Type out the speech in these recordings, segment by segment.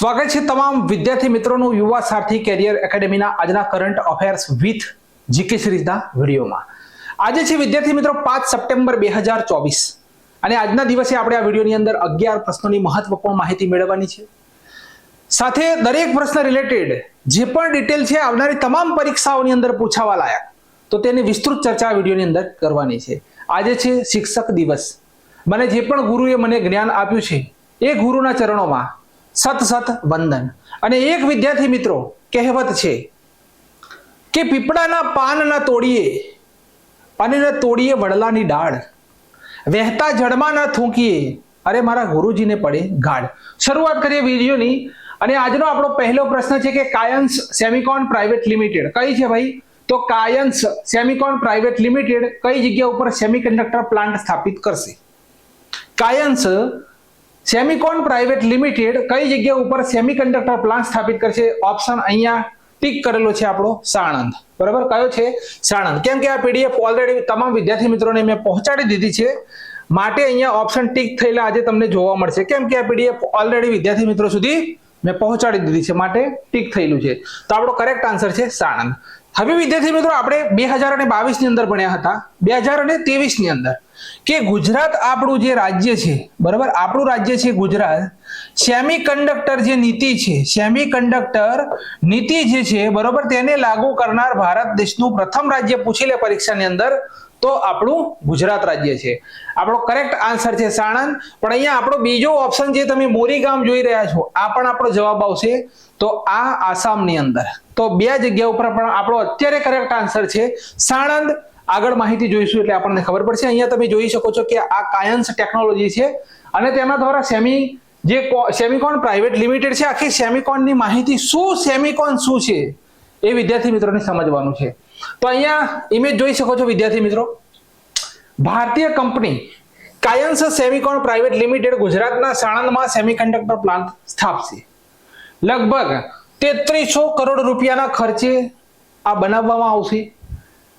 સ્વાગત છે તમામ વિદ્યાર્થી મિત્રોનું યુવા સારથી કેરિયર એકેડેમીના આજના કરંટ અફેર્સ વિથ જીકે સિરીઝના વિડીયોમાં. આજે છે વિદ્યાર્થી મિત્રો પાંચ સપ્ટેમ્બર બે હજાર ચોવીસ. અને આજના દિવસે આપણે આ વિડીયોની અંદર અગિયાર પ્રશ્નોની મહત્વપૂર્ણ માહિતી મેળવવાની છે. સાથે દરેક પ્રશ્ન રિલેટેડ જે પણ ડિટેલ છે આવનારી તમામ પરીક્ષાઓની અંદર પૂછાવા લાયક. તો તેની વિસ્તૃત ચર્ચા વિડીયોની અંદર કરવાની છે. આજે છે શિક્ષક દિવસ. મને જે પણ ગુરુએ મને જ્ઞાન આપ્યું છે, એ ગુરુના ચરણોમાં સત સત વંદન. અને એક વિદ્યાર્થી મિત્રો, કહેવત છે કે પીપળાના પાન ના તોડીએ, અને ન તોડીએ વડલાની ડાળ. વહેતા જળમાં ન થૂંકીએ. અરે મારા ગુરુજીને પડે ગાઢ શરૂઆત કરીએ વિડીયોની. અને આજનો આપણો પહેલો પ્રશ્ન છે કે કાયન્સ સેમિકોન પ્રાઇવેટ લિમિટેડ. કઈ છે ભાઈ? તો કાયન્સ સેમિકોન પ્રાઇવેટ લિમિટેડ કઈ જગ્યા ઉપર સેમિકન્ડક્ટર પ્લાન્ટ સ્થાપિત કરશે? કાયન્સ સેમિકોન પ્રાઇવેટ લિમિટેડ કઈ જગ્યા ઉપર સેમિકન્ડક્ટર પ્લાન્ટ સ્થાપિત કરશે? ઓપ્શન અહીંયા ટીક કરેલો છે આપણો સાણંદ. બરાબર? કયો છે? સાણંદ. કેમ કે આ પીડીએફ ઓલરેડી તમામ વિદ્યાર્થી મિત્રોને મેં પહોંચાડી દીધી છે. માટે અહીંયા ઓપ્શન ટીક થયેલા આજે તમને જોવા મળશે. કેમ કે આ પીડીએફ ઓલરેડી વિદ્યાર્થી મિત્રો સુધી મેં પહોંચાડી દીધી છે. માટે ટીક થયેલું છે. તો આપણો કરેક્ટ આન્સર છે સાણંદ. હવે વિદ્યાર્થી મિત્રો, આપણે બે હજાર અને બાવીસની અંદર ભણ્યા હતા. બે હજાર અને ની અંદર. કે ગુજરાત આપણું જે રાજ્ય છે, બરાબર? આપણું રાજ્ય છે ગુજરાત. સેમી કંડક્ટર જે નીતિ છે સેમી કંડક્ટર નીતિ જે છે, બરાબર, તેને લાગુ કરનાર ભારત દેશનું પ્રથમ રાજ્ય પૂછી લે પરીક્ષાની અંદર, તો આપણું ગુજરાત રાજ્ય છે. આપણો કરેક્ટ આન્સર છે સાણંદ. પણ અહીંયા આપણો બીજો ઓપ્શન જે તમે મોરી ગામ જોઈ રહ્યા છો, આ પણ આપણો જવાબ આવશે. તો આ આસામની અંદર. તો બે જગ્યા ઉપર પણ આપણો અત્યારે કરેક્ટ આન્સર છે સાણંદ આગળ માહિતી જોઈશું એટલે આપણને ખબર પડશે. અહીંયા તમે જોઈ શકો છો કે આ કાયન્સ ટેકનોલોજી છે અને તેના દ્વારા સેમી જે સેમિકોન પ્રાઇવેટ લિમિટેડ છે, આખી સેમિકોનની માહિતી શું, સેમિકોન શું છે એ વિદ્યાર્થી મિત્રોને સમજવાનું છે. તો અહીંયા ઇમેજ જોઈ શકો છો વિદ્યાર્થી મિત્રો. ભારતીય company Kaynes Semicon private limited ગુજરાતના સાણંદમાં સેમિકન્ડક્ટર પ્લાન્ટ સ્થાપશે. લગભગ તેત્રીસો કરોડ રૂપિયાના ખર્ચે આ બનાવવામાં આવશે.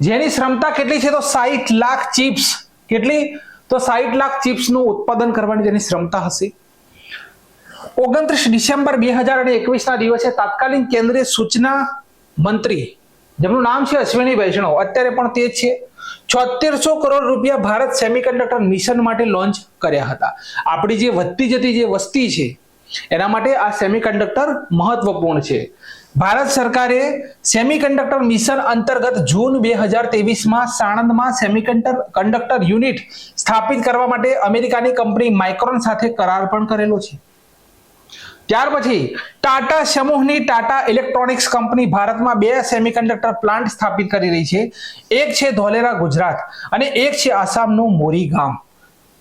જેની ક્ષમતા કેટલી છે તો સાહીઠ લાખ ચિપ્સ. કેટલી? તો સાહીઠ લાખ ચિપ્સનું ઉત્પાદન કરવાની તેની ક્ષમતા હશે. ઓગણત્રીસ ડિસેમ્બર બે હજાર અને એકવીસના દિવસે તાત્કાલિક કેન્દ્રીય સૂચના મંત્રી, જેમનું નામ છે અશ્વિની વૈષ્ણવ, અત્યારે પણ તે છે, છોતેરસો કરોડ રૂપિયા ભારત સેમિકન્ડક્ટર મિશન માટે લોન્ચ કર્યા હતા. આપણી જે વધતી જતી જે વસ્તી છે, એના માટે આ સેમિકન્ડક્ટર મહત્વપૂર્ણ છે. ભારત સરકારે સેમિકન્ડક્ટર મિશન અંતર્ગત જૂન બે હજાર તેવીસમાં સાણંદમાં સેમિકન્ડક્ટર કંડક્ટર યુનિટ સ્થાપિત કરવા માટે અમેરિકાની કંપની માઇક્રોન સાથે કરાર પણ કરેલો છે. ત્યાર પછી ટાટા સમૂહની ટાટા ઇલેક્ટ્રોનિક્સ કંપની ભારતમાં બે સેમિકન્ડક્ટર પ્લાન્ટ સ્થાપિત કરી રહી છે. એક છે ધોલેરા ગુજરાત અને એક છે આસામનું મોરી ગામ.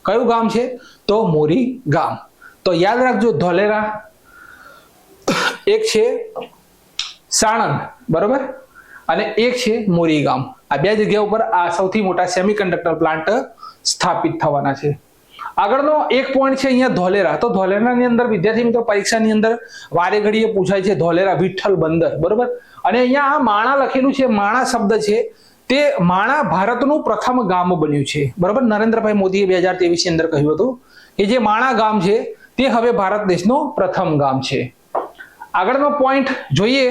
કયું ગામ છે? તો મોરી ગામ. તો યાદ રાખજો ધોલેરા. એક છે સાણંદ, બરોબર? અને એક છે મોરી ગામ આ બે જગ્યા ઉપર આ સૌથી મોટા સેમિકન્ડક્ટર પ્લાન્ટ સ્થાપિત થવાના છે. આગળનો એક પોઈન્ટ છે અહીંયા ધોલેરા. તો ધોલેરાની અંદર વિદ્યાર્થી મિત્રો પરીક્ષાની અંદર વારે ઘડીએ પૂછાય છે ધોલેરા વિઠ્ઠલ બંદર, બરોબર? અને અહીંયા આ માણા લખેલું છે, માણા શબ્દ છે. તે માણા ભારતનું પ્રથમ ગામ બન્યું છે. બરોબર? નરેન્દ્રભાઈ મોદીએ બે હજારની અંદર કહ્યું હતું કે જે માણા ગામ છે, તે હવે ભારત દેશનું પ્રથમ ગામ છે. આગળનો પોઈન્ટ જોઈએ.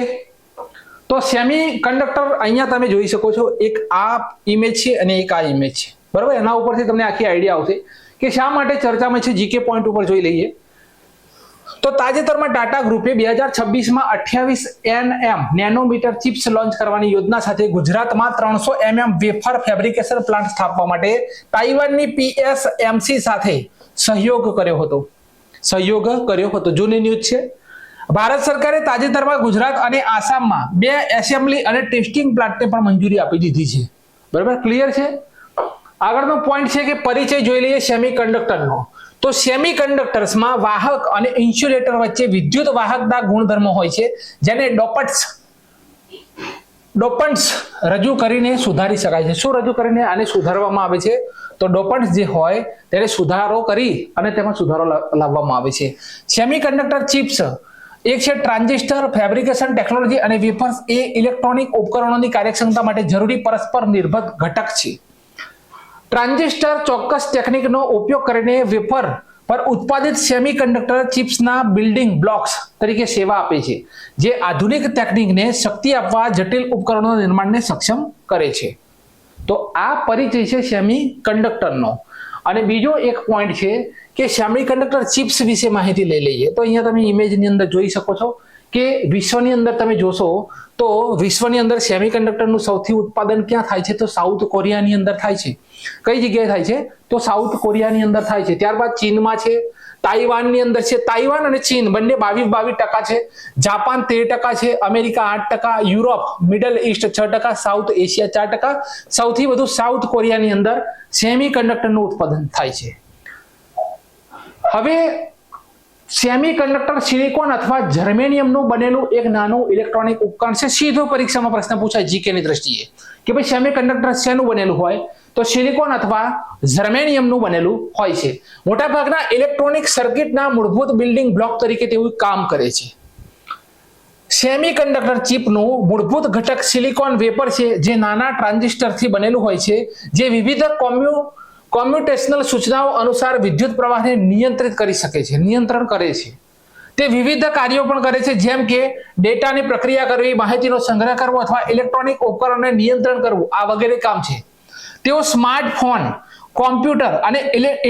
તો સેમી કંડક્ટર અહીંયા તમે જોઈ શકો છો, એક આ ઇમેજ છે અને એક આ ઇમેજ છે. બરાબર? એના ઉપરથી તમને આખી આઈડિયા આવશે કે શા માટે ચર્ચામાં છે જીકે પોઈન્ટ ઉપર જોઈ લઈએ. તો તાજેતરમાં ટાટા ગ્રુપે બે હજાર છવ્વીસમાં અઠ્યાવીસ એનએમ નેનોમીટર ચિપ્સ લોન્ચ કરવાની યોજના સાથે ગુજરાતમાં ત્રણસો એમએમ વેફર ફેબ્રિકેશન પ્લાન્ટ સ્થાપવા માટે તાઇવાનની પીએસએમસી સાથે સહયોગ કર્યો હતો. સહયોગ કર્યો હતો. જૂની ન્યૂઝ છે. ભારત સરકારે તાજેતરમાં ગુજરાત અને આસામમાં બે એસેમ્બલી અને ટેસ્ટિંગ પ્લાન્ટને પણ મંજૂરી આપી દીધી છે. બરાબર? ક્લિયર છે? આગળનો પોઈન્ટ છે કે પરિચય જોઈ લઈએ સેમી કંડક્ટરનો તો સેમી કંડક્ટર્સમાં વાહક અને ઇન્સ્યુલેટર વચ્ચે વિદ્યુત વાહકના ગુણધર્મો હોય છે, જેને ડોપટ્સ ડોપન્ટ્સ રજૂ કરીને સુધારી શકાય છે. શું રજૂ કરીને? આને સુધારવામાં આવે છે. તો ડોપન્ટ્સ જે હોય, તેને સુધારો કરી અને તેમાં સુધારો લાવવામાં આવે છે. સેમી કંડક્ટર ચિપ્સ એક છે ટ્રાન્ઝિસ્ટર, ફેબ્રિકેશન ટેકનોલોજી અને વેફર્સ એ ઇલેક્ટ્રોનિક ઉપકરણોની કાર્યક્ષમતા માટે જરૂરી પરસ્પર નિર્ભર ઘટક છે. ટ્રાન્ઝિસ્ટર ચોક્કસ ટેકનિકનો ઉપયોગ કરીને વેફર પર ઉત્પાદિત સેમિકન્ડક્ટર ચિપ્સના બિલ્ડિંગ બ્લોક્સ તરીકે સેવા આપે છે, જે આધુનિક ટેકનિકને શક્તિ આપવા જટિલ ઉપકરણોના નિર્માણને સક્ષમ કરે છે. તો આ પરિચય છે સેમી કંડક્ટરનો અને બીજો એક પોઈન્ટ છે કે સેમી કંડક્ટર ચિપ્સ વિશે માહિતી લઈ લઈએ. તો અહીંયા તમે ઇમેજની અંદર જોઈ શકો છો કે વિશ્વની અંદર તમે જોશો તો વિશ્વની અંદર સેમી કંડક્ટરનું સૌથી ઉત્પાદન ક્યાં થાય છે? તો સાઉથ કોરિયાની અંદર થાય છે. કઈ જગ્યાએ થાય છે? તો સાઉથ કોરિયાની અંદર થાય છે. ત્યારબાદ ચીનમાં છે, તાઇવાનની અંદર છે. તાઇવાન અને ચીન બંને બાવીસ બાવીસ ટકા છે. જાપાન તેર ટકા છે, અમેરિકા આઠ ટકા, યુરોપ, મિડલ ઈસ્ટ છ ટકા, સાઉથ એશિયા ચાર ટકા. સૌથી વધુ સાઉથ કોરિયાની અંદર સેમી કંડક્ટરનું ઉત્પાદન થાય છે. હવે સેમી કંડક્ટર સિલિકોન અથવા જર્મેનિયમનું બનેલું એક નાનું ઇલેક્ટ્રોનિક ઉપકરણ છે, સીધો પરીક્ષામાં પ્રશ્ન પૂછાય જીકેની દ્રષ્ટિએ. કે ભાઈ સેમી કંડક્ટર શેનું બનેલું હોય? તો સિલિકોન અથવા જર્મેનિયમનું બનેલું હોય છે. મોટાભાગના ઇલેક્ટ્રોનિક સર્કિટના મૂળભૂત બિલ્ડિંગ બ્લોક તરીકે તેવું કામ કરે છે. સેમી કંડક્ટર ચિપનું મૂળભૂત ઘટક સિલિકોન વેપર છે, જે નાના ટ્રાન્ઝિસ્ટરથી બનેલું હોય છે, જે વિવિધ કોમ્યુ કોમ્પ્યુટેશનલ સૂચનાઓ અનુસાર વિદ્યુત પ્રવાહને નિયંત્રિત કરી શકે છે, નિયંત્રણ કરે છે. તે વિવિધ કાર્યો પણ કરે છે, જેમ કે ડેટાની પ્રક્રિયા કરવી, માહિતીનો સંગ્રહ કરવો અથવા ઇલેક્ટ્રોનિક ઉપકરણને નિયંત્રણ કરવું, આ વગેરે કામ છે. તેઓ સ્માર્ટફોન, કોમ્પ્યુટર અને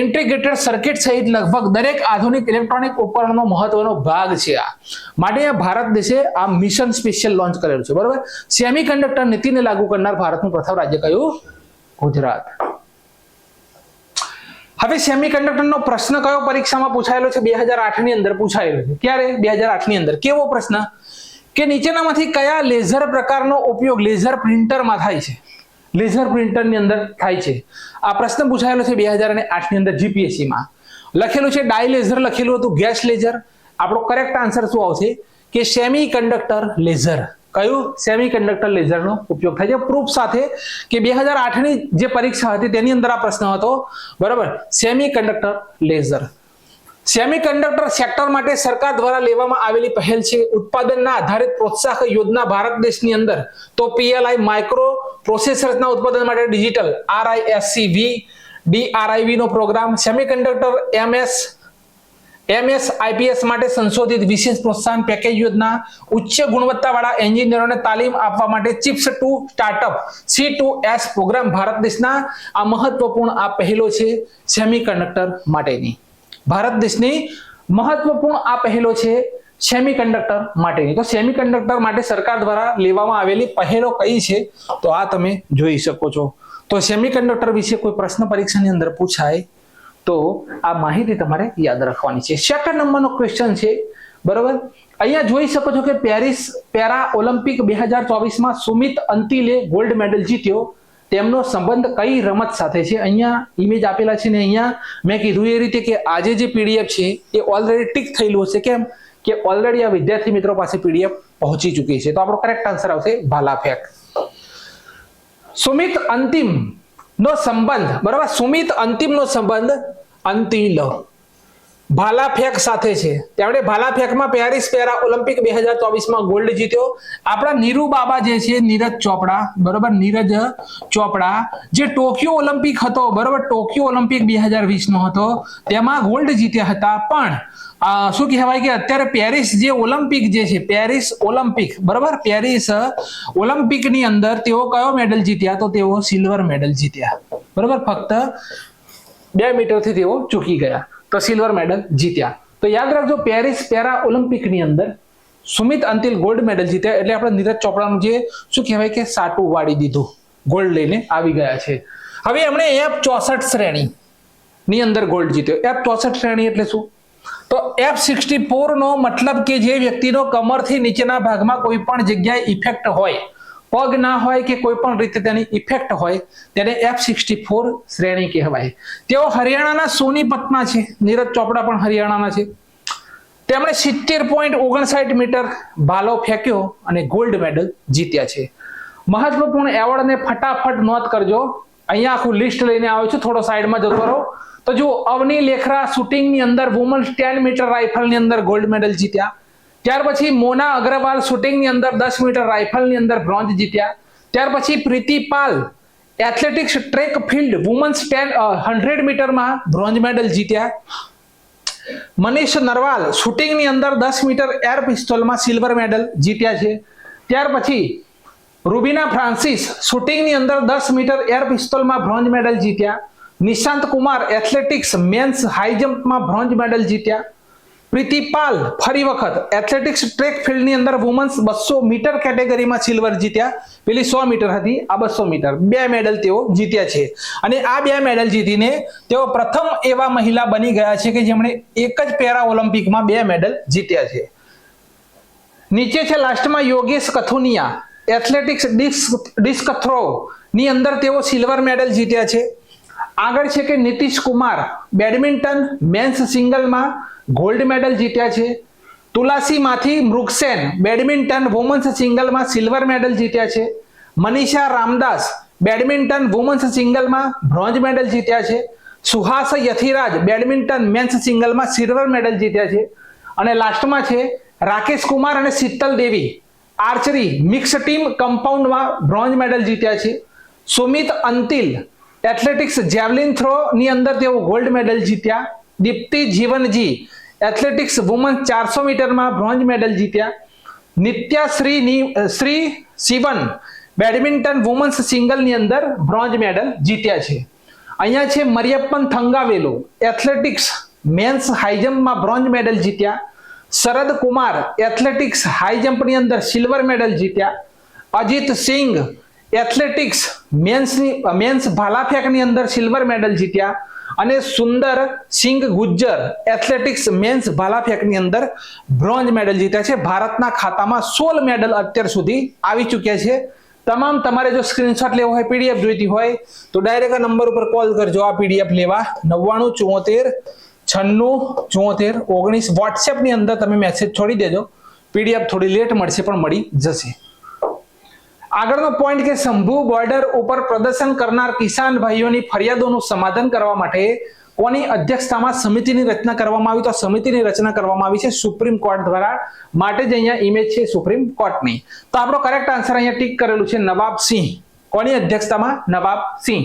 ઇન્ટિગ્રેટેડ સર્કિટ સહિત લગભગ દરેક આધુનિક ઇલેક્ટ્રોનિક ઉપકરણનો મહત્વનો ભાગ છે આ. માટે ભારત દેશે આ મિશન સ્પેશિયલ લોન્ચ કરેલું છે, બરોબર? સેમી કંડક્ટર નીતિને લાગુ કરનાર ભારતનું પ્રથમ રાજ્ય કયું? ગુજરાત. હવે સેમિકન્ડક્ટરનો પ્રશ્ન કયો પરીક્ષામાં પૂછાયેલો છે? બે હજાર આઠની અંદર પૂછાયેલો છે. ક્યારે? બે હજાર આઠની અંદર. કેવો પ્રશ્ન? કે નીચેનામાંથી કયા લેઝર પ્રકારનો ઉપયોગ લેઝર પ્રિન્ટરમાં થાય છે? લેઝર પ્રિન્ટરની અંદર થાય છે. આ પ્રશ્ન પૂછાયેલો છે બે હજાર અને આઠની અંદર જીપીએસસીમાં લખેલું છે ડાય લેઝર, લખેલું હતું ગેસ લેઝર. આપણો કરેક્ટ આન્સર શું આવશે? કે સેમી કંડક્ટર લેઝર. કયું સેમી કંડક્ટર લેઝરનો ઉપયોગ થાય? છે પ્રૂફ સાથે કે બે હજાર આઠની જે પરીક્ષા હતી તેની અંદર આ પ્રશ્ન હતો. બરાબર? Semiconductor laser semiconductor sector માટે સરકાર દ્વારા લેવામાં આવેલી પહેલ છે ઉત્પાદનના આધારિત પ્રોત્સાહક યોજના ભારત દેશની અંદર. તો પીએલઆઈ માઇક્રો પ્રોસેસર્સના ઉત્પાદન માટે digital R I S C V D R I V no program semiconductor MS MS, IPS માટે સંશોધિત વિશેષ પ્રોત્સાહન પેકેજ યોજના ઉચ્ચ ગુણવત્તાવાળા એન્જિનિયરોને તાલીમ આપવા માટે chips to startup, C to S program Bharat દેશના આ મહત્વપૂર્ણ આ પહેલો છે સેમી કંડક્ટર માટેની. ભારત દેશની મહત્વપૂર્ણ આ પહેલો છે સેમી કંડક્ટર માટેની. તો સેમિકન્ડક્ટર માટે સરકાર દ્વારા લેવામાં આવેલી પહેલો કઈ છે? તો આ તમે જોઈ શકો છો. તો સેમી કંડક્ટર વિશે કોઈ પ્રશ્ન પરીક્ષાની અંદર પૂછાય તો આ માહિતી તમારે યાદ રાખવાની છે. સેકન્ડ નંબરનો ક્વેશ્ચન છે, બરોબર? અહીંયા જોઈ શકો છો કે પેરિસ પેરા ઓલિમ્પિક બે હજાર ચોવીસમાં સુમિત અંતિલે ગોલ્ડ મેડલ જીત્યો. તેમનો સંબંધ કઈ રમત સાથે છે? અહીંયા ઇમેજ આપેલા છે ને અહીંયા મેં કીધું એ રીતે કે આજે જે પીડીએફ છે, એ ઓલરેડી ટીક થયેલું હશે. કેમ? કે ઓલરેડી આ વિદ્યાર્થી મિત્રો પાસે પીડીએફ પહોંચી ચૂકી છે. તો આપણો કરેક્ટ આન્સર આવશે ભાલા ફેક સુમિત અંતિમ નો સંબંધ, બરાબર? સુમિત અંતિમનો સંબંધ અંતિલ ભાલા ફેંક સાથે છે. તેમણે ભાલા ફેંકમાં પેરિસ પેરા ઓલિમ્પિક બે હજાર ચોવીસમાં ગોલ્ડ જીત્યો. આપણા નીરુ બાબા જે છે, નીરજ ચોપડા, બરોબર? નીરજ ચોપડા, જે ટોક્યો ઓલિમ્પિક હતો, બરોબર? ટોક્યો ઓલિમ્પિક બે હજાર વીસનો હતો, તેમાં ગોલ્ડ જીત્યા હતા. પણ શું કહેવાય કે અત્યારે પેરિસ જે ઓલિમ્પિક જે છે, પેરિસ ઓલિમ્પિક, બરાબર? પેરિસ ઓલિમ્પિકની અંદર તેઓ કયો મેડલ જીત્યા? તો તેઓ સિલ્વર મેડલ જીત્યા. બરાબર? ફક્ત બે મીટરથી તેઓ ચૂકી ગયા. તો સિલ્વર મેડલ જીત્યા. તો યાદ રાખજો, પેરિસ પેરા ઓલિમ્પિકની અંદર સુમિત અંતિલ ગોલ્ડ મેડલ જીત્યા. એટલે આપણે નીરજ ચોપડાનું જે, શું કહેવાય કે, સાટું વાળી દીધું. ગોલ્ડ લઈને આવી ગયા છે. હવે એમણે એફ ચોસઠ શ્રેણી ની અંદર ગોલ્ડ જીત્યો. એફ ચોસઠ શ્રેણી એટલે શું? તો એફ સિક્સટી ફોરનો મતલબ કે જે વ્યક્તિનો કમરથી નીચેના ભાગમાં કોઈ પણ જગ્યાએ ઇફેક્ટ હોય, પગ ના હોય કે કોઈ પણ રીતે તેની ઇફેક્ટ હોય, તેને એફ સિક્સટી ફોર શ્રેણી કહેવાય. તેઓ હરિયાણાના સોનીપતના છે. નીરજ ચોપડા પણ હરિયાણાના છે. તેમણે સિત્તેર પોઈન્ટ ઓગણસાઠ મીટર ભાલો ફેંક્યો અને ગોલ્ડ મેડલ જીત્યા છે. મહત્વપૂર્ણ એવોર્ડને ફટાફટ નોંધ કરજો. અહીંયા આખું લિસ્ટ લઈને આવ્યો છું. થોડો સાઈડમાં જતો રહો. તો જુઓ, અવની લેખરા શૂટિંગની અંદર વુમન્સ ટેન મીટર રાઇફલની અંદર ગોલ્ડ મેડલ જીત્યા. ત્યાર પછી મોના અગ્રવાલ શૂટિંગની અંદર દસ મીટર રાઇફલની અંદર બ્રોન્ઝ જીત્યા. ત્યાર પછી Preeti Pal athletics track field women's ten hundred મીટરમાં બ્રોન્ઝ મેડલ જીત્યા. મનીષ નરવાલ શૂટિંગની અંદર દસ મીટર એર પિસ્તોલમાં સિલ્વર મેડલ જીત્યા છે. ત્યાર પછી રૂબીના ફ્રાન્સિસ શૂટિંગની અંદર દસ મીટર એર પિસ્તોલમાં બ્રોન્ઝ મેડલ જીત્યા. Nishant Kumar athletics men's high જમ્પમાં bronze medal જીત્યા. પ્રીતિ પાલ ફરી વખત એથ્લેટિક્સ ટ્રેક ફિલ્ડની અંદર વુમન્સ બસો મીટર કેટેગરીમાં સિલ્વર જીત્યા. પેલી સો મીટર હતી, આ બસો મીટર. બે મેડલ તેઓ જીત્યા છે. અને આ બે મેડલ જીતીને તેઓ પ્રથમ એવા મહિલા બની ગયા છે કે જેમણે એક જ પેરા ઓલિમ્પિકમાં બે મેડલ જીત્યા છે. નીચે છે લાસ્ટમાં Yogesh Kathuniya. Athletics disc disc throw ની અંદર તેઓ સિલ્વર મેડલ જીત્યા છે. આગળ છે કે નીતિશ કુમાર બેડમિન્ટન મેન્સ સિંગલમાં ગોલ્ડ મેડલ જીત્યા છે. તુલાસીમાંથી મૃગસેન બેડમિન્ટન વુમન્સ સિંગલમાં સિલ્વર મેડલ જીત્યા છે. મનીષા રામદાસ બેડમિન્ટન વુમન્સ સિંગલમાં બ્રોન્ઝ મેડલ જીત્યા છે. સુહાસ યથિરાજ બેડમિન્ટન મેન્સ સિંગલમાં સિલ્વર મેડલ જીત્યા છે. અને લાસ્ટમાં છે રાકેશ કુમાર અને Sheetal Devi. Archery mix team કમ્પાઉન્ડમાં bronze medal જીત્યા છે. Sumit Antil athletics javelin throw ની અંદર તેઓ ગોલ્ડ મેડલ જીત્યા. દીપ્તિ જીવનજી એથ્લેટિક્સ વુમન ચારસો મીટરમાં બ્રોન્ઝ મેડલ જીત્યા. નિત્યાશ્રી શ્રી શિવન બેડમિન્ટન વુમન્સ સિંગલની અંદર બ્રોન્ઝ મેડલ જીત્યા છે. અહીંયા છે Mariyappan Thangavelu athletics men's high જમ્પમાં bronze medal જીત્યા. શરદ કુમાર એથ્લેટિક્સ હાઈ જમ્પની અંદર સિલ્વર મેડલ જીત્યા. અજીત સિંઘ એથ્લેટિક્સ મેન્સની મેન્સ ભાલાફેંકની અંદર સિલ્વર મેડલ જીત્યા અને સુંદર સિંઘ ગુજ્જર એથ્લેટિક્સ મેન્સ ભાલાફેંકની અંદર બ્રોન્ઝ મેડલ જીત્યા છે. ભારતના ખાતામાં સોળ મેડલ અત્યાર સુધી આવી ચૂક્યા છે. તમામ તમારે જો સ્ક્રીનશોટ લેવો હોય પીડીએફ જોઈતી હોય, તો ડાયરેક્ટ નંબર ઉપર કોલ કરજો. આ પીડીએફ લેવા નવ્વાણું ચોતેર છન્નું ચોતેર ઓગણીસ. વોટ્સએપની અંદર તમે મેસેજ છોડી દેજો. પીડીએફ થોડી લેટ મળશે, પણ મળી જશે. આગળનો પોઈન્ટ કે શંભુ બોર્ડર ઉપર પ્રદર્શન કરનાર કિસાન ભાઈઓની ફરિયાદોનું સમાધાન કરવા માટે કોની અધ્યક્ષતામાં સમિતિની રચના કરવામાં આવી? તો સમિતિની રચના કરવામાં આવી છે સુપ્રીમ કોર્ટ દ્વારા. માટે જ અહીંયા ઇમેજ છે સુપ્રીમ કોર્ટની. તો આપણો કરેક્ટ આન્સર અહીંયા ટીક કરેલું છે નવાબ સિંહ. કોની અધ્યક્ષતામાં? નવાબ સિંહ.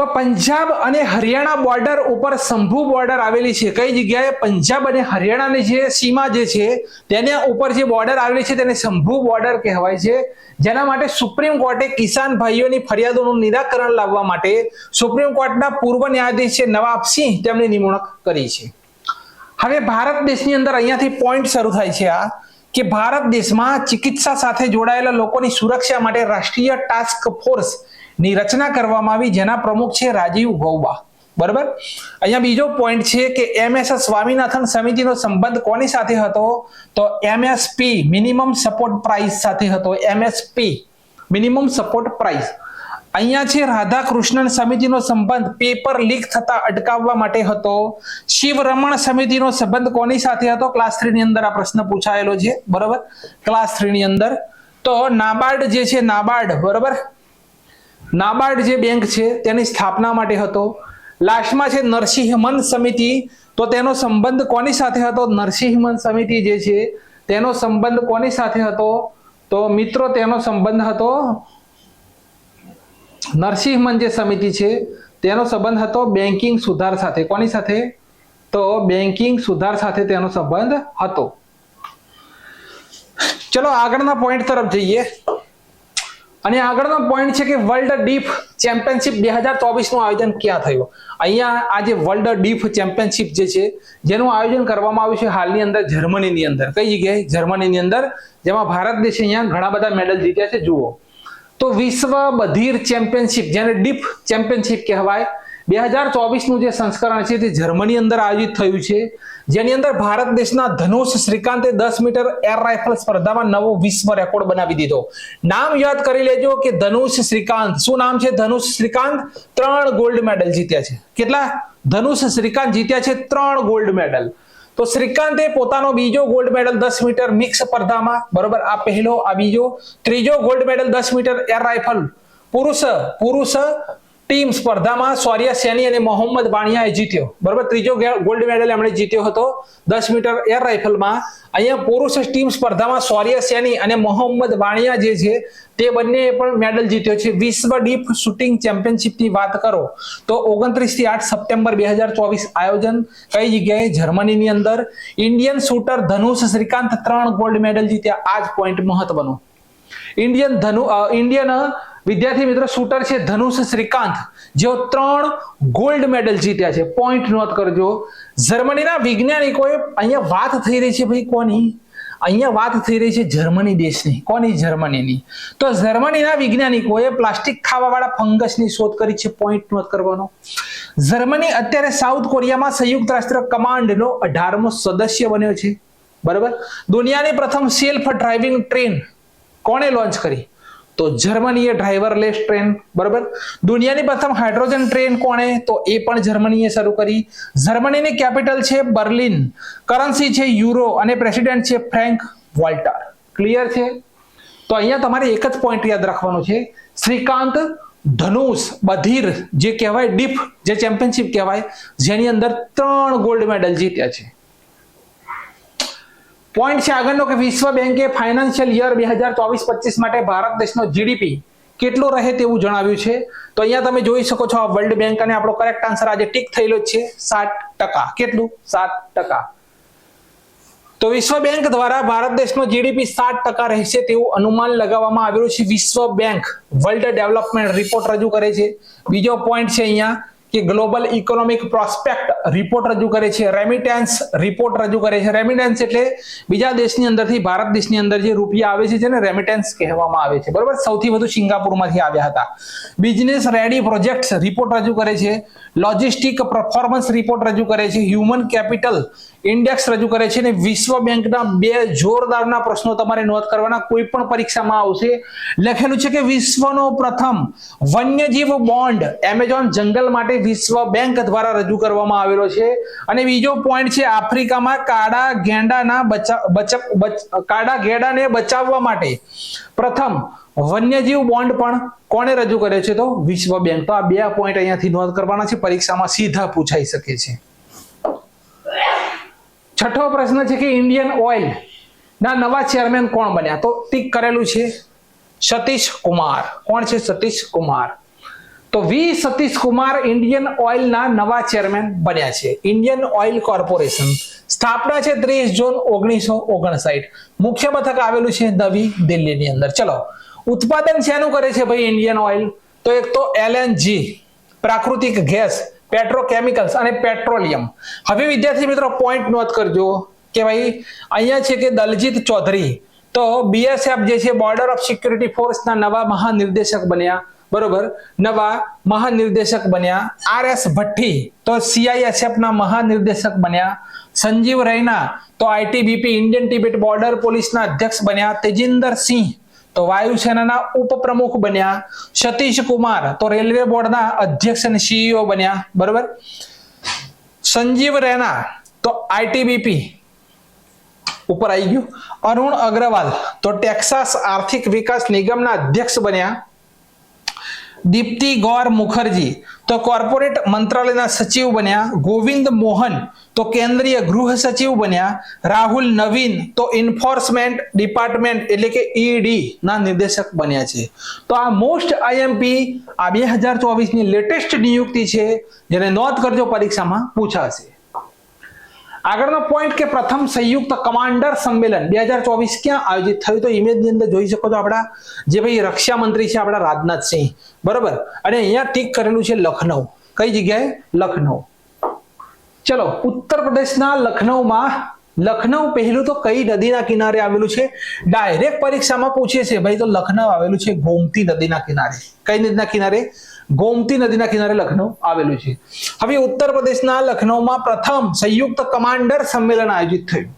તો પંજાબ અને હરિયાણા બોર્ડર ઉપર શંભુ બોર્ડર આવેલી છે. કઈ જગ્યાએ? પંજાબ અને હરિયાણાની જે સીમા જે છે, તેના ઉપર જે બોર્ડર આવેલી છે, તેને શંભુ બોર્ડર કહેવાય છે. જેના માટે સુપ્રીમ કોર્ટે કિસાન ભાઈઓની ફરિયાદોનું નિરાકરણ લાવવા માટે સુપ્રીમ કોર્ટના પૂર્વ ન્યાયાધીશ છે નવાબ સિંહ તેમની નિમણૂક કરી છે. હવે ભારત દેશની અંદર અહીંયાથી પોઈન્ટ શરૂ થાય છે આ, કે ભારત દેશમાં ચિકિત્સા સાથે જોડાયેલા લોકોની સુરક્ષા માટે રાષ્ટ્રીય ટાસ્ક ફોર્સ ની રચના કરવામાં આવી, જેના પ્રમુખ છે રાજીવ ગૌબા. બરાબર? અહીંયા બીજો પોઈન્ટ છે કે એમએસ સ્વામીનાથન સમિતિનો સંબંધ કોની સાથે હતો? તો એમએસપી મિનિમમ સપોર્ટ પ્રાઇસ સાથે હતો. એમએસપી મિનિમમ સપોર્ટ પ્રાઇસ અહીંયા છે રાધા કૃષ્ણન સમિતિનો સંબંધ પેપર લીક થતા અટકાવવા માટે હતો. શિવ રમણ સમિતિનો સંબંધ કોની સાથે હતો? ક્લાસ થ્રી ની અંદર આ પ્રશ્ન પૂછાયેલો છે. બરોબર? ક્લાસ થ્રી ની અંદર. તો નાબાર્ડ જે છે, નાબાર્ડ, બરોબર? નાબાર્ડ જે બેંક છે તેની સ્થાપના માટે હતો. લાસ્ટમાં છે નરસિંહ મન સમિતિ. તો તેનો સંબંધ કોની સાથે હતો? નરસિંહમન સમિતિ જે છે તેનો સંબંધ કોની સાથે હતો? તો મિત્રો, તેનો સંબંધ હતો નરસિંહ મન જે સમિતિ છે તેનો સંબંધ હતો બેન્કિંગ સુધાર સાથે. કોની સાથે? તો બેન્કિંગ સુધાર સાથે તેનો સંબંધ હતો. ચલો આગળના પોઈન્ટ તરફ જઈએ. અને આગળનો પોઈન્ટ છે કે વર્લ્ડ ડીફ ચેમ્પિયનશિપ બે હજાર ચોવીસનું આયોજન ક્યાં થયું? અહીંયા આ જે વર્લ્ડ ડીફ ચેમ્પિયનશિપ જે છે, જેનું આયોજન કરવામાં આવ્યું છે હાલની અંદર જર્મનીની અંદર. કઈ જગ્યાએ? જર્મનીની અંદર, જેમાં ભારત દેશે અહીંયા ઘણા બધા મેડલ જીત્યા છે. જુઓ. તો વિશ્વ બધીર ચેમ્પિયનશિપ જેને ડીપ ચેમ્પિયનશિપ કહેવાય બે હજાર ચોવીસનું જે સંસ્કરણ છે તે જર્મની અંદર આયોજિત થયું છે. જેની અંદર ભારત દેશના ધનુષ શ્રીકાંતે દસ મીટર એર રાઇફલ સ્પર્ધામાં નવો વિશ્વ રેકોર્ડ બનાવી દીધો. નામ યાદ કરી લેજો કે ધનુષ શ્રીકાંત, શું નામ છે ધનુષ શ્રીકાંત? ત્રણ ગોલ્ડ મેડલ જીત્યા છે. કેટલા? ધનુષ શ્રીકાંત જીત્યા છે ત્રણ ગોલ્ડ મેડલ. તો શ્રીકાંતે પોતાનો બીજો ગોલ્ડ મેડલ દસ મીટર મિક્સ સ્પર્ધામાં, બરોબર? આ પહેલો, આ બીજો. ત્રીજો ગોલ્ડ મેડલ દસ મીટર એર રાઇફલ. પુરુષ પુરુષ ટીમ સ્પર્ધામાં સૌર્ય સેની અને મોહમ્મદ બાણિયાએ જીત્યો. બરોબર? ત્રીજો ગોલ્ડ મેડલ એમણે જીત્યો હતો. દસ મીટર એર રાઇફલમાં. અહીંયા પુરુષ ટીમ સ્પર્ધામાં સૌર્ય સેની અને મોહમ્મદ બાણિયા જે છે, તે બંને પણ મેડલ જીત્યો છે. વિશ્વ ડીપ શૂટિંગ ચેમ્પિયનશિપની વાત કરો તો ઓગણત્રીસથી આઠ સપ્ટેમ્બર બે હજાર ચોવીસ આયોજન કઈ જગ્યાએ? જર્મનીની અંદર. ઇન્ડિયન શૂટર ધનુષ શ્રીકાંત ત્રણ ગોલ્ડ મેડલ જીત્યા. આ જ પોઈન્ટ મહત્વનો. ઇન્ડિયન ધનુ ઇન્ડિયન વિદ્યાર્થી મિત્રો, શૂટર છે ધનુષ શ્રીકાંત. જેઓ ત્રણ ગોલ્ડ મેડલ જીત્યા છે. પોઈન્ટ નોટ કરજો. જર્મનીના વૈજ્ઞાનિકોએ અહીંયા વાત થઈ રહી છે ભાઈ કોની? અહીંયા વાત થઈ રહી છે જર્મની દેશની. કોની જર્મનીની? તો જર્મનીના વૈજ્ઞાનિકોએ પ્લાસ્ટિક ખાવાવાળા ફંગસની શોધ કરી છે. પોઈન્ટ નોટ કરવાનો. જર્મની અત્યારે સાઉથ કોરિયામાં સંયુક્ત રાષ્ટ્ર કમાન્ડનો અઢારમો સદસ્ય બન્યો છે. બરાબર? દુનિયાની પ્રથમ સેલ્ફ ડ્રાઇવિંગ ટ્રેન કોણે લોન્ચ કરી? તો જર્મનીએ ડ્રાઈવરલેસ ટ્રેન બરાબર? દુનિયાની પ્રથમ હાઇડ્રોજન ટ્રેન કોણે? તો એ પણ જર્મનીએ શરૂ કરી. જર્મનીની કેપિટલ છે બર્લિન. કરન્સી છે યુરો અને પ્રેસિડેન્ટ છે ફ્રેન્ક વોલ્ટર ક્લિયર છે? તો અહીંયા તમારે એક જ પોઈન્ટ યાદ રાખવાનો છે. શ્રીકાંત ધનુષ બધીર, જે કહેવાય ડીપ, જે ચેમ્પિયનશિપ કહેવાય, જેની અંદર ત્રણ ગોલ્ડ મેડલ જીત્યા છે. પોઈન્ટ છે આગળનો કે વિશ્વ બેંકે ફાઇનાન્શિયલ યર બે હજાર ચોવીસ પચીસ માટે ભારત દેશનો જીડીપી કેટલો રહે તેવું જણાવ્યું છે? તો અહીંયા તમે જોઈ શકો છો આ વર્લ્ડ બેંક અને આપણો કરેક્ટ આન્સર આજે ટીક થયેલો છે. સાત ટકા. કેટલું? સાત ટકા. તો વિશ્વ બેંક દ્વારા ભારત દેશનો જીડીપી સાત ટકા રહેશે તેવું અનુમાન લગાવવામાં આવેલું છે વિશ્વ બેંક વર્લ્ડ ડેવલપમેન્ટ રિપોર્ટ રજૂ કરે છે. બીજો પોઈન્ટ છે અહીંયા. કે ગ્લોબલ ઇકોનોમિક પ્રોસ્પેક્ટ રિપોર્ટ રજૂ કરે છે રેમિટેન્સ રિપોર્ટ રજૂ કરે છે. રેમિટેન્સ એટલે બીજા દેશની અંદરથી ભારત દેશની અંદર જે રૂપિયા આવે છે, જેને રેમિટેન્સ કહેવામાં આવે છે. બરોબર? સૌથી વધુ સિંગાપુરમાંથી આવ્યા હતા. બિઝનેસ રેડી પ્રોજેક્ટ્સ રિપોર્ટ રજૂ કરે છે. લોજિસ્ટિક પરફોર્મન્સ રિપોર્ટ રજૂ કરે છે. હ્યુમન કેપિટલ ઇન્ડેક્સ રજૂ કરે છે અને વિશ્વ બેંકના બે જોરદારના પ્રશ્નો તમારે નોંધ કરવાના. કોઈ પણ પરીક્ષામાં આવશે. લખેલું છે કે વિશ્વનો પ્રથમ વન્યજીવ બોન્ડ એમેઝોન જંગલ માટે વિશ્વ બેંક દ્વારા રજૂ કરવામાં આવેલો છે. અને બીજો પોઈન્ટ છે આફ્રિકામાં કાળા ગેંડાના બચાવ બચ, બચ- કાળા ગેંડાને બચાવવા માટે પ્રથમ વન્યજીવ બોન્ડ પણ કોણે રજૂ કર્યો છે તો વિશ્વ બેંક. તો આ બે પોઈન્ટ અહીંયાથી નોંધ કરવાના છે. પરીક્ષામાં સીધા પૂછાઈ શકે છે. છઠ્ઠો પ્રશ્ન છે કે ઇન્ડિયન ઓઇલ ના નવા ચેરમેન કોણ બન્યા? તો ટીક કરેલું છે સતીશ કુમાર. કોણ છે સતીશ કુમાર? તો વી સતીશ કુમાર ઇન્ડિયન ઓઇલના નવા ચેરમેન બન્યા છે. ઇન્ડિયન ઓઇલ કોર્પોરેશન સ્થાપના છે ત્રીસ જૂન ઓગણીસો ઓગણસાઠ. મુખ્ય મથક આવેલું છે નવી દિલ્હીની અંદર. ચલો, ઉત્પાદન શેનું કરે છે ભાઈ ઇન્ડિયન ઓઇલ? તો એક તો એલએનજી, પ્રાકૃતિક ગેસ, પેટ્રોકેમિકલ્સ અને પેટ્રોલિયમ. હવે વિદ્યાર્થી મિત્રો પોઈન્ટ નોંધ કરજો કે ભાઈ, અહીંયા છે કે દલજીત ચૌધરી. તો બીએસએફ જે છે બોર્ડર ઓફ સિક્યુરિટી ફોર્સના નવા મહાનિર્દેશક બન્યા. બરોબર? નવા મહાનિર્દેશક બન્યા. આર એસ ભઠ્ઠી. તો સીઆઈએસએફ ના મહાનિર્દેશક બન્યા. સંજીવ રૈના. તો આઈટીબીપી ઇન્ડિયન ટિબેટ બોર્ડર પોલીસના અધ્યક્ષ બન્યા. તેજિંદર સિંહ. તો વાયુસેનાના ઉપપ્રમુખ બન્યા. સતીશ કુમાર. તો રેલવે બોર્ડના અધ્યક્ષ અને સીઈઓ બન્યા. બરોબર? સંજીવ રૈના. તો આઈટીબીપી ઉપર આવી ગયું. અરુણ અગ્રવાલ. તો ટેક્સાસ આર્થિક વિકાસ નિગમના અધ્યક્ષ બન્યા. દીપ્તિ ગૌર મુખર્જી. તો કોર્પોરેટ મંત્રાલયના સચિવ બન્યા ગોવિંદ મોહન. તો કેન્દ્રીય ગૃહ સચિવ બન્યા રાહુલ નવીન. તો એન્ફોર્સમેન્ટ ડિપાર્ટમેન્ટ એટલે કે ઈડી ના નિર્દેશક બન્યા છે. તો આ મોસ્ટ આઈએમપી આ બે હજાર ચોવીસની લેટેસ્ટ નિયુક્તિ છે, જેને નોંધ કરજો પરીક્ષામાં પૂછાશે. આગળનો પોઈન્ટ કે પ્રથમ સંયુક્ત કમાન્ડર સંમેલન બે હજાર ચોવીસ ક્યાં આયોજિત થયું. તો ઇમેજની અંદર જોઈ શકો છો આપણા જે ભાઈ રક્ષા મંત્રી છે આપણા રાજનાથસિંહ બરોબર? અને અહીંયા ટીક કરેલું છે લખનઉ. કઈ જગ્યાએ? લખનઉ. ચલો, ઉત્તર પ્રદેશના લખનઉમાં લખનઉ પહેલું તો કઈ નદીના કિનારે આવેલું છે? ડાયરેક્ટ પરીક્ષામાં પૂછે છે, ભાઈ, તો લખનઉ આવેલું છે ગોમતી નદીના કિનારે. કઈ નદીના કિનારે? ગોમતી નદીના કિનારે લખનઉ આવેલું છે. હવે ઉત્તર પ્રદેશના લખનૌમાં પ્રથમ સંયુક્ત કમાન્ડર સંમેલન આયોજિત થયું.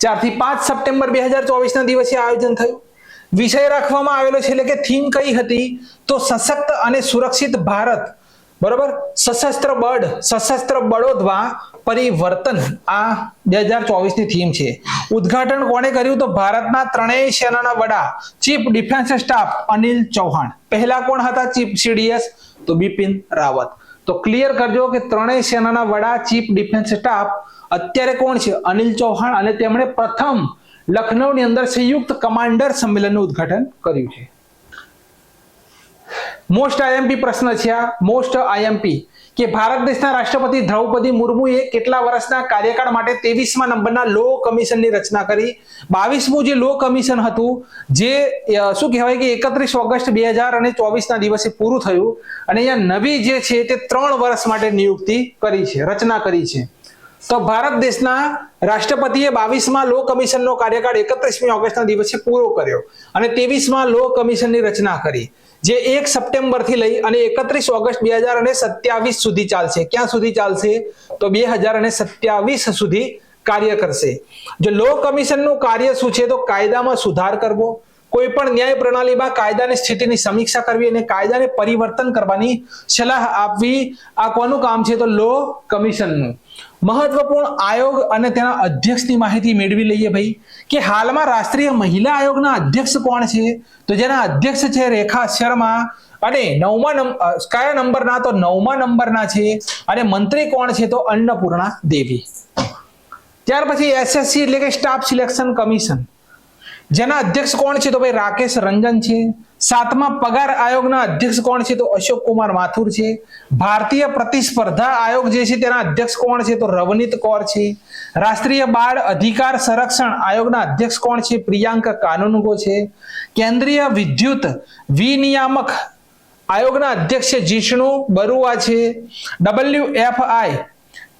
ચારથી પાંચ સપ્ટેમ્બર બે હજાર ચોવીસના દિવસે આયોજન થયું. વિષય રાખવામાં આવેલો છે એટલે કે થીમ કઈ હતી? તો સશક્ત અને સુરક્ષિત ભારત. બરોબર? સશસ્ત્ર બળ, સશસ્ત્ર બળોદવા પરિવર્તન. આ બે હજાર ચોવીસની થીમ છે. ઉદ્ઘાટન કોણે કર્યું? તો ભારતના ત્રણેય સેનાના વડા, chief defence staff Anil Chauhan. પહેલા કોણ હતા ચીફ? સીડીએસ? તો બિપિન રાવત. તો ક્લિયર કરજો કે ત્રણેય સેનાના વડા, ચીફ ડિફેન્સ સ્ટાફ અત્યારે કોણ છે? અનિલ ચૌહાણ. અને તેમણે પ્રથમ લખનૌની અંદર સંયુક્ત કમાન્ડર સંમેલનનું ઉદ્ઘાટન કર્યું છે. મોસ્ટ આઈએમપી પ્રશ્ન છે આ. મોસ્ટ આઈએમપી કે ભારત દેશના રાષ્ટ્રપતિ દ્રૌપદી મુર્મુએ કેટલા વર્ષના કાર્યકાળ માટે ત્રેવીસમા નંબરના લો કમિશનની રચના કરી. બાવીસમું જે લો કમિશન હતું, જે શું કહેવાય કે એકત્રીસ ઓગસ્ટ બે હજાર અને ચોવીસના દિવસે પૂરું થયું અને અહીંયા નવી જે છે તે ત્રણ વર્ષ માટે નિયુક્તિ કરી છે, રચના કરી છે. તો ભારત દેશના રાષ્ટ્રપતિએ બાવીસમાં લો કમિશનનો કાર્યકાળ એકત્રીસમી ઓગસ્ટના દિવસે પૂરો કર્યો અને ત્રેવીસમાં લો કમિશનની રચના કરી. જે એક સપ્ટેમ્બરથી લઈ અને એકત્રીસ ઓગસ્ટ બે હજાર અને સત્યાવીસ સુધી ચાલશે. ક્યાં સુધી ચાલશે? તો બે હજાર અને સત્યાવીસ સુધી કાર્ય કરશે. જો લો કમિશનનું કાર્ય શું છે? તો કાયદામાં સુધાર કરવો. કોઈ પણ ન્યાય પ્રણાલીમાં કાયદાની સ્થિતિની સમીક્ષા કરવી અને કાયદાને પરિવર્તન કરવાની સલાહ આપવી. આ કોનું કામ છે? તો લો કમિશનનું મહત્વપૂર્ણ આયોગ અને તેના અધ્યક્ષની માહિતી મેળવી લઈએ ભાઈ. કે હાલમાં રાષ્ટ્રીય મહિલા આયોગના અધ્યક્ષ કોણ છે? તો જેના અધ્યક્ષ છે રેખા શર્મા અને નવમા નંબર કયા નંબરના? તો નવમા નંબરના છે અને મંત્રી કોણ છે? તો અન્નપૂર્ણા દેવી. ત્યાર પછી એસએસસી એટલે કે સ્ટાફ સિલેક્શન કમિશન. જેના અધ્યક્ષ કોણ છે? તો ભાઈ રાકેશ રંજન છે. સાતમા પગાર આયોગના અધ્યક્ષ કોણ છે? તો અશોક કુમાર માથુર છે. ભારતીય પ્રતિસ્પર્ધા આયોગ જે છે તેના અધ્યક્ષ કોણ છે? તો રવનીત કૌર છે. રાષ્ટ્રીય બાળ અધિકાર સંરક્ષણ આયોગના અધ્યક્ષ કોણ છે? પ્રિયાંક કાનૂનગો છે. કેન્દ્રીય વિદ્યુત વિનિયામક આયોગના અધ્યક્ષ છે જીષ્ણુ બરુઆ છે. ડબલ્યુ એફ આઈ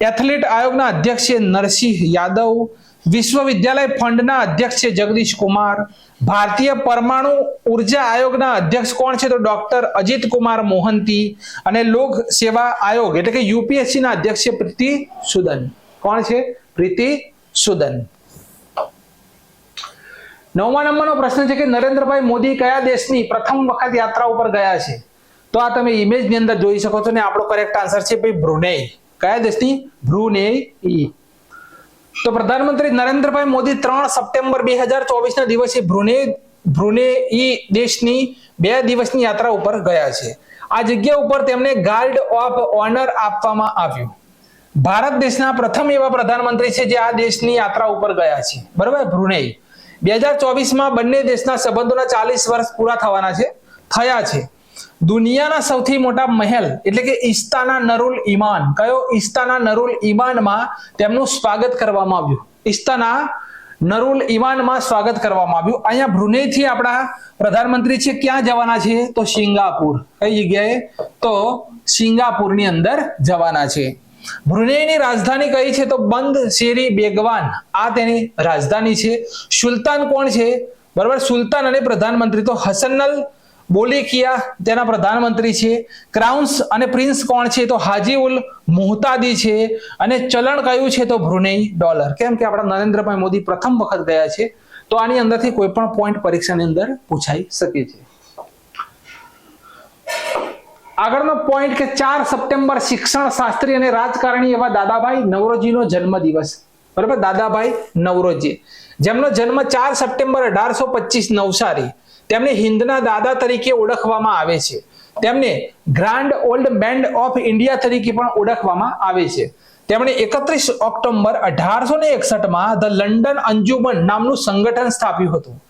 એથલીટ આયોગના અધ્યક્ષ છે નરસિંહ યાદવ. વિશ્વવિદ્યાલય ફંડના અધ્યક્ષ છે જગદીશ કુમાર. ભારતીય પરમાણુ ઊર્જા આયોગના અધ્યક્ષ કોણ છે તો ડોક્ટર અજીત કુમાર મોહંતી અને લોક સેવા આયોગ એટલે કે યુપીએસસી ના અધ્યક્ષ છે પ્રીતિ સુદન. કોણ છે? પ્રીતિ સુદન. નવમા નંબરનો પ્રશ્ન છે કે નરેન્દ્રભાઈ મોદી કયા દેશની પ્રથમ વખત યાત્રા ઉપર ગયા છે? તો આ તમે ઇમેજની અંદર જોઈ શકો છો ને આપણો કરેક્ટ આન્સર છે ભાઈ બ્રુનેઈ. કયા દેશની? બ્રુનેઈ. તો પ્રધાનમંત્રી નરેન્દ્રભાઈ મોદી ત્રણ સપ્ટેમ્બર બે હજાર ચોવીસ ના દિવસે બ્રુને બ્રુનેઈ દેશની બે દિવસની યાત્રા ઉપર ગયા છે. આ જગ્યા ઉપર તેમને ગાર્ડ ઓફ ઓનર આપવામાં આવ્યું. ભારત દેશના પ્રથમ એવા પ્રધાનમંત્રી છે જે આ દેશની યાત્રા ઉપર ગયા છે. બરાબર? બ્રુનેઈ બે હજાર ચોવીસમાં બંને દેશના સંબંધોના ચાલીસ વર્ષ પૂરા થવાના છે, થયા છે. દુનિયાના સૌથી મોટા મહેલ, એટલે કે ઇસ્તાના નરુલ ઈમાન. કયો ઇસ્તાના નરુલ ઈમાનમાં તેમનું સ્વાગત કરવામાં આવ્યું? ઇસ્તાના નરુલ ઈમાનમાં સ્વાગત કરવામાં આવ્યું. અહીંયા બ્રુનેથી આપણા પ્રધાનમંત્રી છે, ક્યાં જવાના છે? તો સિંગાપુર. કઈ જગ્યાએ? તો સિંગાપુરની અંદર જવાના છે. બ્રુનેની રાજધાની કઈ છે? તો બંધ શેરી બેગવાન. આ તેની રાજધાની છે. સુલતાન કોણ છે? બરાબર, સુલતાન અને પ્રધાનમંત્રી. તો હસનલ બોલિકિયા તેના પ્રધાનમંત્રી છે. ક્રાઉન્સ અને પ્રિન્સ કોણ છે? તો હાજી ઉલ મુહતાદી છે. અને ચલણ કયું છે? તો ભ્રુનેઈ ડોલર. કેમ કે આપણા નરેન્દ્રભાઈ મોદી પ્રથમ વખત ગયા છે. તો આની અંદરથી કોઈ પણ પોઈન્ટ પરીક્ષાની અંદર પૂછાઈ શકે છે. આગળનો પોઈન્ટ કે ચાર સપ્ટેમ્બર શિક્ષણ શાસ્ત્રી અને રાજકારણી એવા દાદાભાઈ નવરોજીનો જન્મદિવસ. બરાબર? દાદાભાઈ નવરોજી. જેમનો જન્મ ચાર સપ્ટેમ્બર અઢારસો પચીસ નવસારી. તેમને હિન્દના દાદા તરીકે ઓળખવામાં આવે છે. તેમને grand old man of India તરીકે પણ ઓળખવામાં આવે છે. તેમણે એકત્રીસ ઓક્ટોબર અઢારસો ને એકસઠમાં ધ લંડન અંજુમન નામનું સંગઠન સ્થાપ્યું હતું.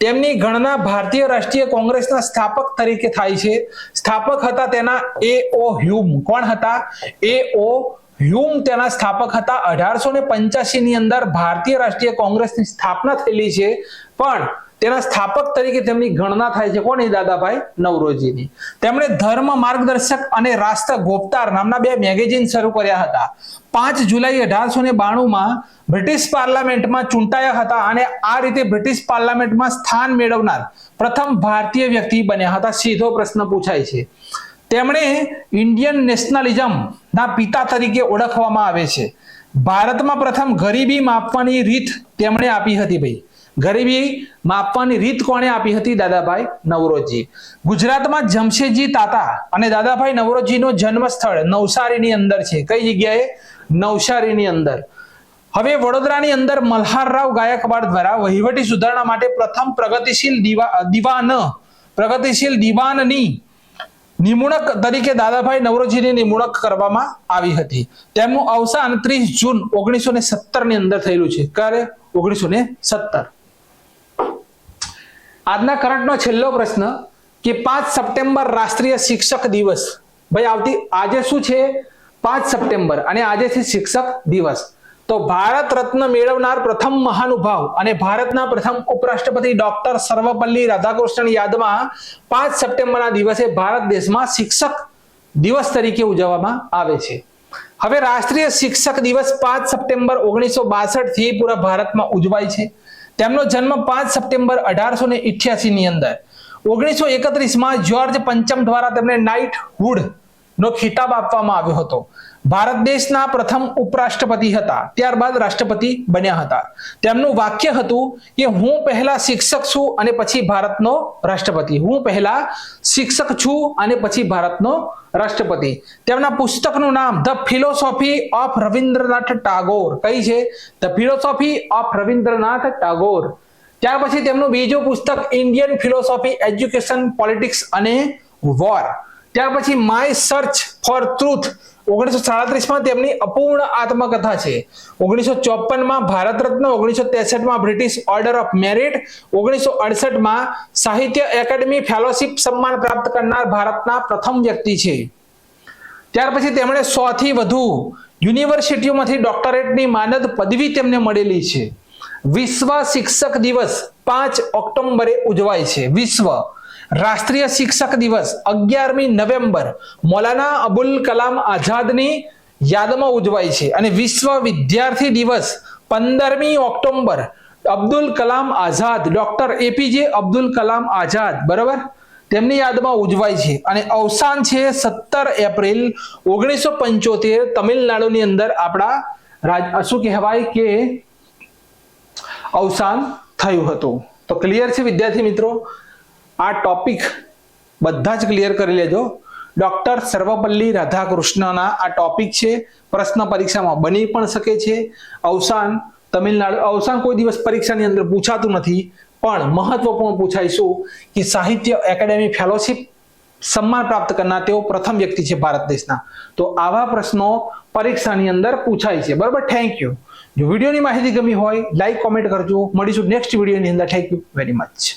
તેમની ગણના ભારતીય રાષ્ટ્રીય કોંગ્રેસના સ્થાપક તરીકે થાય છે. સ્થાપક હતા તેના એ ઓ હ્યુમ. કોણ હતા? એ ઓ હ્યુમ તેના સ્થાપક હતા. અઢારસો ને પંચ્યાસી ની અંદર ભારતીય રાષ્ટ્રીય કોંગ્રેસની સ્થાપના થયેલી છે. પણ તેના સ્થાપક તરીકે તેમની ગણના થાય છે કોની? દાદાભાઈ નવરોજીની. તેમણે ધર્મ માર્ગદર્શક અને રાષ્ટ્ર ગોપતાર નામના બે મેગેઝિન શરૂ કર્યા હતા. પાંચ જુલાઈ અઢારસો ને બાણુંમાં બ્રિટિશ પાર્લામેન્ટમાં ચૂંટાયા હતા અને આ રીતે બ્રિટિશ પાર્લામેન્ટમાં સ્થાન મેળવનાર પ્રથમ ભારતીય વ્યક્તિ બન્યા હતા. સીધો પ્રશ્ન પૂછાય છે. તેમણે ઇન્ડિયન નેશનલિઝમ ના પિતા તરીકે ઓળખવામાં આવે છે. ભારતમાં પ્રથમ ગરીબી માપવાની રીત તેમણે આપી હતી ભાઈ. ગરીબી માપવાની રીત કોણે આપી હતી દાદાભાઈ નવરોજી? ગુજરાતમાં જમશેદજી તાતા અને દાદાભાઈ નવરોજીનો જન્મ સ્થળ નવસારીની અંદર છે. કઈ જગ્યાએ? નવસારીની અંદર. હવે વડોદરાની અંદર મલ્હારરાવ ગાયકવાડ દ્વારા વહીવટી સુધારણા માટે પ્રથમ પ્રગતિશીલ દિવા, દિવાન, પ્રગતિશીલ દિવાનની નિમણૂક તરીકે દાદાભાઈ નવરોજીની નિમણૂક કરવામાં આવી હતી. તેમનું અવસાન ત્રીસ જૂન ઓગણીસો ને અંદર થયેલું છે. ક્યારે? ઓગણીસો ને સત્તર. આજના કરંટનો છેલ્લો પ્રશ્ન કે પાંચ સપ્ટેમ્બર રાષ્ટ્રીય શિક્ષક દિવસ. ભાઈ, આવતી આજે શું છે? પાંચ સપ્ટેમ્બર અને આજે છે શિક્ષક દિવસ. તો ભારત રત્ન મેળવનાર પ્રથમ મહાનુભાવ અને ભારતના પ્રથમ ઉપરાષ્ટ્રપતિ ડોક્ટર સર્વપલ્લી રાધાકૃષ્ણન યાદમાં પાંચ સપ્ટેમ્બરના દિવસે ભારત દેશમાં શિક્ષક દિવસ તરીકે ઉજવવામાં આવે છે. હવે રાષ્ટ્રીય શિક્ષક દિવસ પાંચ સપ્ટેમ્બર ઓગણીસો બાસઠથી પૂરા ભારતમાં ઉજવાય છે. તેમનો જન્મ પાંચ સપ્ટેમ્બર અઢારસો ને ની અંદર. ઓગણીસો એકત્રીસમાં જ્યોર્જ પંચમ દ્વારા તેમને નાઇટ હુડ નો ખિતાબ આપવામાં આવ્યો હતો. ભારત દેશના પ્રથમ ઉપરાષ્ટ્રપતિ હતા. ત્યારબાદ રાષ્ટ્રપતિ બન્યા હતા. તેમનું વાક્ય હતું કે, હું પહેલા શિક્ષક છું અને પછી ભારતનો રાષ્ટ્રપતિ. હું પહેલા શિક્ષક છું અને પછી ભારતનો રાષ્ટ્રપતિ. તેમના પુસ્તકનું નામ the philosophy of Rabindranath Tagore કઈ છે? The philosophy of Rabindranath Tagore ત્યાર પછી તેમનું બીજું પુસ્તક ઇન્ડિયન ફિલોસોફી, એજ્યુકેશન, પોલિટિક્સ અને વોર ત્યાર પછી માય સર્ચ ફોર ટ્રુથ ઓગણીસો સાડત્રીસમાં તેમની અપૂર્ણ આત્મકથા છે. ઓગણીસો ચોપનમાં ભારત રત્ન ઓગણીસો ત્રેસઠમાં બ્રિટિશ ઓર્ડર ઓફ મેરિટ, ઓગણીસો અડસઠમાં સાહિત્ય એકેડમી ફેલોશિપ સન્માન પ્રાપ્ત કરનાર ભારતના પ્રથમ વ્યક્તિ છે. ત્યાર પછી તેમણે સો થી વધુ યુનિવર્સિટીઓમાંથી ડોક્ટરેટની માનદ પદવી તેમને મળેલી છે. વિશ્વ શિક્ષક દિવસ પાંચ ઓક્ટોબરે ઉજવાય છે. વિશ્વ રાષ્ટ્રીય શિક્ષક દિવસ અગિયારમી નવેમ્બર. મૌલાના અબુલ કલામ આઝાદની યાદમાં ઉજવાય છે અને વિશ્વ વિદ્યાર્થી દિવસ પંદરમી October Abdul Kalam Azad, doctor APJ Abdul Kalam Azad, બરાબર? તેમની યાદમાં ઉજવાય છે અને અવસાન છે સત્તર એપ્રિલ ઓગણીસો પંચોતેર તમિલનાડુની અંદર આપણા રાજ શું કહેવાય કે અવસાન થયું હતું. તો ક્લિયર છે વિદ્યાર્થી મિત્રો? આ ટોપિક બધા જ ક્લિયર કરી લેજો. ડોક્ટર સર્વપલ્લી રાધાકૃષ્ણના આ ટોપિક છે. પ્રશ્ન પરીક્ષામાં બની પણ શકે છે. અવસાન તમિલનાડુ, અવસાન કોઈ દિવસ પરીક્ષાની અંદર પૂછાતું નથી. પણ મહત્વપૂર્ણ પૂછાઈશું કે સાહિત્ય એકેડેમી ફેલોશિપ સન્માન પ્રાપ્ત કરનાર તેઓ પ્રથમ વ્યક્તિ છે ભારત દેશના. તો આવા પ્રશ્નો પરીક્ષાની અંદર પૂછાય છે. બરાબર? થેન્ક યુ જો વિડીયોની માહિતી ગમી હોય લાઈક કોમેન્ટ કરજો. મળીશું નેક્સ્ટ વિડીયોની અંદર. Thank you very much